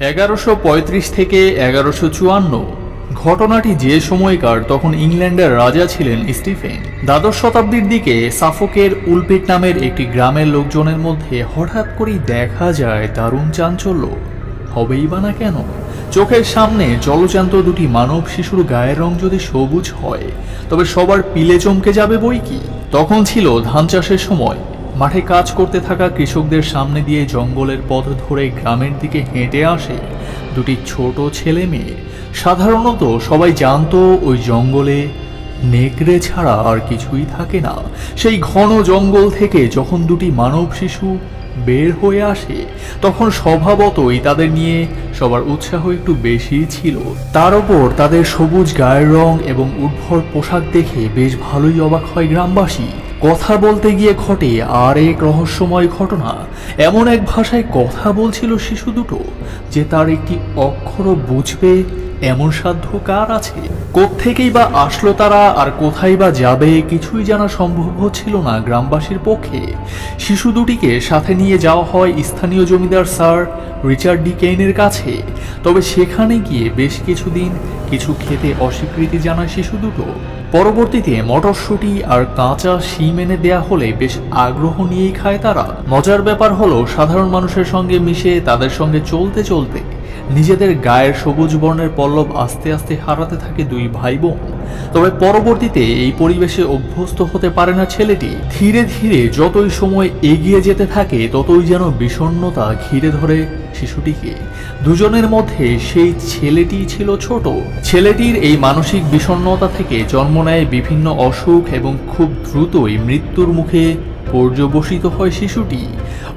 এগারোশো থেকে এগারোশো চুয়ান্ন। ঘটনাটি যে সময়কার তখন ইংল্যান্ডের রাজা ছিলেন স্টিফেন। দ্বাদশ শতাব্দীর দিকে সাফোকের উলপিট নামের একটি গ্রামের লোকজনের মধ্যে হঠাৎ করেই দেখা যায় দারুণ চাঞ্চল্য। হবেই বা না কেন? চোখের সামনে জলজান্ত দুটি মানব শিশুর গায়ের রং যদি সবুজ হয়, তবে সবার পিলে চমকে যাবে বই কি? তখন ছিল ধান চাষের সময়। মাঠে কাজ করতে থাকা কৃষকদের সামনে দিয়ে জঙ্গলের পথ ধরে গ্রামের দিকে হেঁটে আসে দুটি ছোট ছেলে মেয়ে। সাধারণত সবাই জানতো, ওই জঙ্গলে নেকড়ে ছাড়া আর কিছুই থাকে না। সেই ঘন জঙ্গল থেকে যখন দুটি মানব শিশু বের হয়ে আসে, তখন স্বভাবতই তাদের নিয়ে সবার উৎসাহ একটু বেশি ছিল। তার ওপর তাদের সবুজ গায়ের রং এবং উদ্ভর পোশাক দেখে বেশ ভালোই অবাক হয় গ্রামবাসী। কথা বলতে গিয়ে ঘটে আর এক রহস্যময় ঘটনা। এমন এক ভাষায় কথা বলছিল শিশু দুটো, যে তার একটি অক্ষরও বুঝবে এমন সাধ্য কার আছে? কোত্থেকেই বা আসলো তারা আর কোথায় বা যাবে কিছুই জানা সম্ভব হচ্ছিল না গ্রামবাসীর পক্ষে। শিশু দুটিকে সাথে নিয়ে যাওয়া হয় স্থানীয় জমিদার স্যার রিচার্ড ডি কেইনের কাছে। তবে সেখানে গিয়ে বেশ কিছুদিন কিছু খেতে অস্বীকৃতি জানায় শিশু দুটো। পরবর্তীতে মটরশুঁটি আর কাঁচা শিম এনে দেয়া হলে বেশ আগ্রহ নিয়েই খায় তারা। মজার ব্যাপার হলো, সাধারণ মানুষের সঙ্গে মিশে তাদের সঙ্গে চলতে চলতে নিজেদের গায়ের সবুজ বর্ণের পল্লব আস্তে আস্তে হারাতে থাকে দুই ভাই বোন তবে পরবর্তীতে এই পরিবেশে অভ্যস্ত হতে পারে না ছেলেটি। ধীরে ধীরে যতই সময় এগিয়ে যেতে থাকে, ততই যেন বিষণ্ণতা ঘিরে ধরে শিশুটিকে। দুজনের মধ্যে সেই ছেলেটি ছিল ছোট। ছেলেটির এই মানসিক বিষণ্ণতা থেকে জন্ম নেয় বিভিন্ন অসুখ এবং খুব দ্রুতই মৃত্যুর মুখে পর্যবসিত হয় শিশুটি।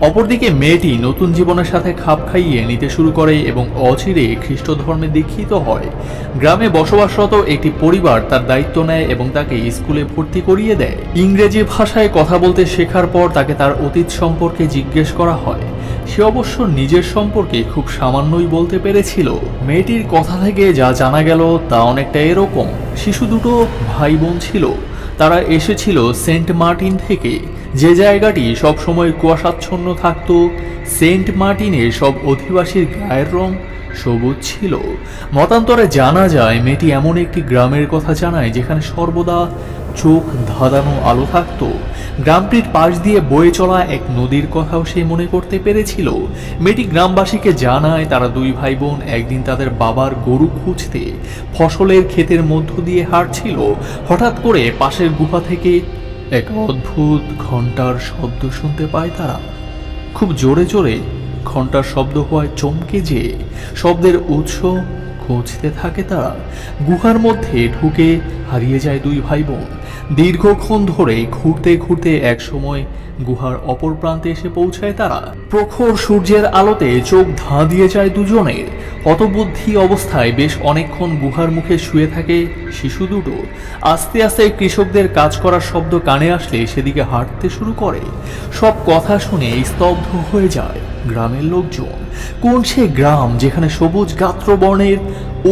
অপরদিকে মেয়েটি নতুন জীবনের সাথে খাপ খাইয়ে নিতে শুরু করে এবং অচিরে খ্রিস্ট ধর্মে দীক্ষিত হয়। গ্রামে বসবাসরত একটি পরিবার তার দায়িত্ব নেয় এবং তাকে স্কুলে ভর্তি করিয়ে দেয়। ইংরেজি ভাষায় কথা বলতে শেখার পর তাকে তার অতীত সম্পর্কে জিজ্ঞেস করা হয়। সে অবশ্য নিজের সম্পর্কে খুব সামান্যই বলতে পেরেছিল। মেয়েটির কথা থেকে যা জানা গেল তা অনেকটা এরকম। শিশু দুটো ভাই বোন ছিল। তারা এসেছিল সেন্ট মার্টিন থেকে। যে জায়গাটি সবসময় কুয়াশাচ্ছন্ন থাকতো, সেন্ট মার্টিনে সব অধিবাসীর গায়ের রং সবুজ ছিল। মতান্তরে জানা যায়, মেয়েটি এমন একটি গ্রামের কথা জানায় যেখানে সর্বদা চোখ ধাঁধানো আলো থাকতো। গ্রামটির পাশ দিয়ে বয়ে চলা এক নদীর কথাও সে মনে করতে পেরেছিল। মেয়েটি গ্রামবাসীকে জানায়, তারা দুই ভাই বোন একদিন তাদের বাবার গরু খুঁজতে ফসলের ক্ষেতের মধ্য দিয়ে হাঁটছিল। হঠাৎ করে পাশের গুহা থেকে এক অদ্ভুত ঘণ্টার শব্দ শুনতে পায় তারা। খুব জোরে জোরে ঘণ্টার শব্দ হওয়ায় চমকে যে শব্দের উৎস খুঁজতে থাকে তারা। গুহার মধ্যে ঢুকে হারিয়ে যায় দুই ভাই বোন দীর্ঘক্ষণ ধরে ঘুরতে ঘুরতে এক সময় গুহার অপর প্রান্তে এসে পৌঁছায় তারা। প্রখর সূর্যের আলোতে চোখ ধাঁ দিয়ে যায় দুজনের। হতবুদ্ধি অবস্থায় বেশ অনেকক্ষণ গুহার মুখে শুয়ে থাকে শিশু দুটো। আস্তে আস্তে কৃষকদের কাজ করার শব্দ কানে আসলে সেদিকে হাঁটতে শুরু করে। সব কথা শুনে স্তব্ধ হয়ে যায় গ্রামের লোকজন। কোন সে গ্রাম যেখানে সবুজ গাত্রবর্ণের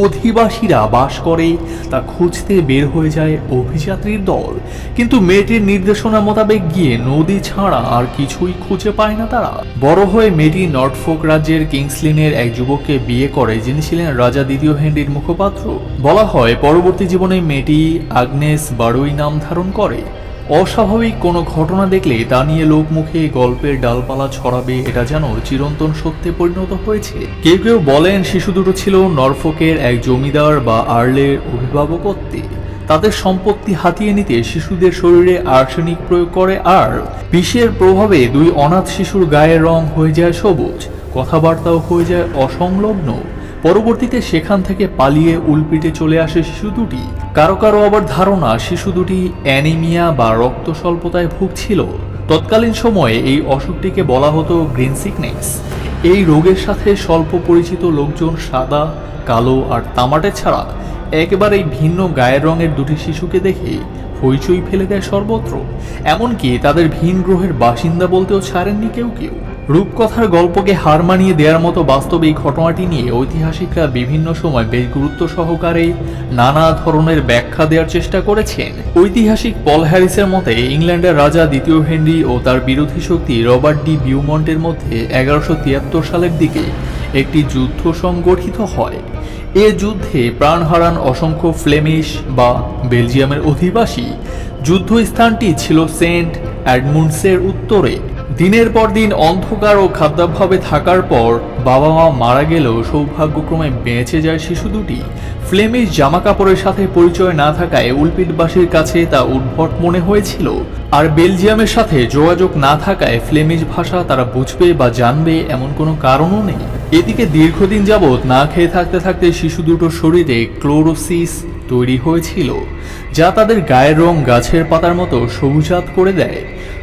অধিবাসীরা বাস করে, তা খুঁজতে বের হয়ে যায় অভিযাত্রীর দল। কিন্তু মেয়েটির নির্দেশনা মোতাবেক গিয়ে নদী ছাড়া আর কিছুই খুঁজে পায় না তারা। বড় হয়ে মেয়েটি নর্থফোক রাজ্যের কিংসলিনের এক যুবককে বিয়ে করে, যিনি ছিলেন রাজা দ্বিতীয় হেনরির মুখপাত্র। বলা হয়, পরবর্তী জীবনে মেয়েটি আগ্নেস বারুই নাম ধারণ করে। অস্বাভাবিক কোনো ঘটনা দেখলে তা নিয়ে লোকমুখে গল্পের ডালপালা ছড়াবে, এটা যেন চিরন্তন সত্যে পরিণত হয়েছে। কেউ কেউ বলেন শিশু দুটো ছিল নরফোকের এক জমিদার বা আর্লের অভিভাবকত্বে। তাদের সম্পত্তি হাতিয়ে নিতে শিশুদের শরীরে আর্সেনিক প্রয়োগ করে আর বিষের প্রভাবে দুই অনাথ শিশুর গায়ের রং হয়ে যায় সবুজ, কথাবার্তাও হয়ে যায় অসংলগ্ন। পরবর্তীতে সেখান থেকে পালিয়ে উলপিটে চলে আসে শিশু দুটি। কারও কারও আবার ধারণা শিশু দুটি অ্যানিমিয়া বা রক্ত স্বল্পতায় ভুগছিল। তৎকালীন সময়ে এই অসুখটিকে বলা হতো গ্রিন সিকনেস। এই রোগের সাথে স্বল্প পরিচিত লোকজন সাদা, কালো আর তামাটে ছাড়া একেবারেই ভিন্ন গায়ের রঙের দুটি শিশুকে দেখে হইচই ফেলে দেয় সর্বত্র। এমনকি তাদের ভিন গ্রহের বাসিন্দা বলতেও ছাড়েননি কেউ কেউ। রূপকথার গল্পকে হার মানিয়ে দেওয়ার মতো বাস্তব এই ঘটনাটি নিয়ে ঐতিহাসিকরা বিভিন্ন সময় বেশ গুরুত্ব সহকারে নানা ধরনের ব্যাখ্যা দেওয়ার চেষ্টা করেছেন। ঐতিহাসিক পল হ্যারিসের মতে, ইংল্যান্ডের রাজা দ্বিতীয় হেনরি ও তার বিরোধী শক্তি রবার্ট ডি বিউমন্টের মধ্যে এগারোশো তিয়াত্তর সালের দিকে একটি যুদ্ধ সংগঠিত হয়। এ যুদ্ধে প্রাণ হারান অসংখ্য ফ্লেমিশ বা বেলজিয়ামের অধিবাসী। যুদ্ধস্থানটি ছিল সেন্ট অ্যাডমুন্ডসের উত্তরে। দিনের পর দিন অন্ধকার ও খাদ্যাভাবে থাকার পর বাবা মা মারা গেলেও সৌভাগ্যক্রমে বেঁচে যায় শিশু দুটি। ফ্লেমিশ জামা কাপড়ের সাথে পরিচয় না থাকায় উলপিটবাসীর কাছে তা উদ্ভট মনে হয়েছিল। আর বেলজিয়ামের সাথে যোগাযোগ না থাকায় ফ্লেমিশ ভাষা তারা বুঝবে বা জানবে এমন কোনো কারণও নেই। এদিকে দীর্ঘদিন যাবৎ না খেয়ে থাকতে থাকতে শিশু দুটোর শরীরে ক্লোরোসিস তৈরি হয়েছিল, যা তাদের গায়ের রং গাছের পাতার মতো সবুজাত করে দেয়।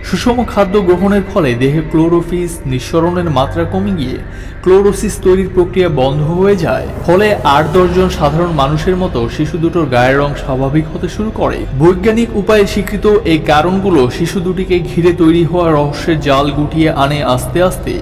সুষম খাদ্য গ্রহণের ফলে দেহে ক্লোরোফিস নিঃসরণের মাত্রা কমে গিয়ে ক্লোরোসিস তৈরির প্রক্রিয়া বন্ধ হয়ে যায়। ফলে আট দশজন সাধারণ মানুষের মতো শিশু দুটোর গায়ের রং স্বাভাবিক হতে শুরু করে। বৈজ্ঞানিক উপায়ে স্বীকৃত এই কারণগুলো শিশু দুটিকে ঘিরে তৈরি হওয়া রহস্যের জাল গুটিয়ে আনে আস্তে আস্তে।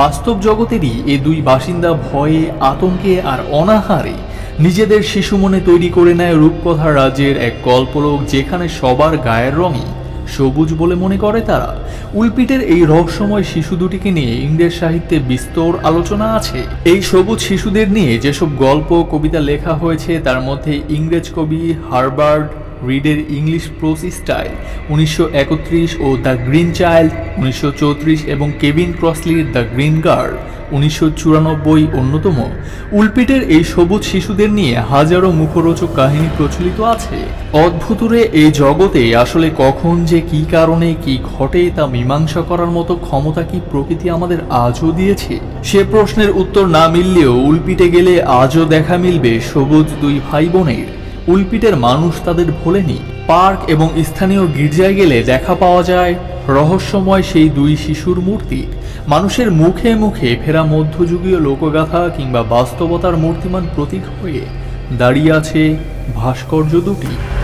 বাস্তব জগতেরই এ দুই বাসিন্দা ভয়ে, আতঙ্কে আর অনাহারে। নিজেদের শিশু মনে তৈরি করে নেয় রূপকথার রাজ্যের এক কল্পলোক যেখানে সবার গায়ের রঙই সবুজ বলে মনে করে তারা। উলপিটের এই রহস্যময় শিশু দুটিকে নিয়ে ইংরেজ সাহিত্যে বিস্তর আলোচনা আছে। এই সবুজ শিশুদের নিয়ে যেসব গল্প, কবিতা লেখা হয়েছে, তার মধ্যে ইংরেজ কবি হারবার্ড রিডের ইংলিশ প্রোস স্টাইল উনিশশো একত্রিশ ও দ্য গ্রিন চাইল্ড, উনিশশো চৌত্রিশ এবং কেভিন ক্রসলির দ্য গ্রিন গার্ড উনিশশো অন্যতম। উলপিটের এই সবুজ শিশুদের নিয়ে হাজারো মুখরোচক কাহিনী প্রচলিত আছে। অদ্ভুতুরে এই জগতে আসলে কখন যে কি কারণে কি ঘটে তা মীমাংসা করার মতো ক্ষমতা কি প্রকৃতি আমাদের আজও দিয়েছে? সে প্রশ্নের উত্তর না মিললেও উলপিটে গেলে আজও দেখা মিলবে সবুজ দুই ভাই বোনের উলপিটের মানুষ তাদের ভোলেনি পার্ক এবং স্থানীয় গির্জায় গেলে দেখা পাওয়া যায়, রহস্যময় সেই দুই শিশুর মূর্তি। মানুষের মুখে মুখে ফেরা মধ্যযুগীয় লোকগাথা কিংবা বাস্তবতার মূর্তিমান প্রতীক হয়ে দাঁড়িয়ে আছে ভাস্কর্য দুটি।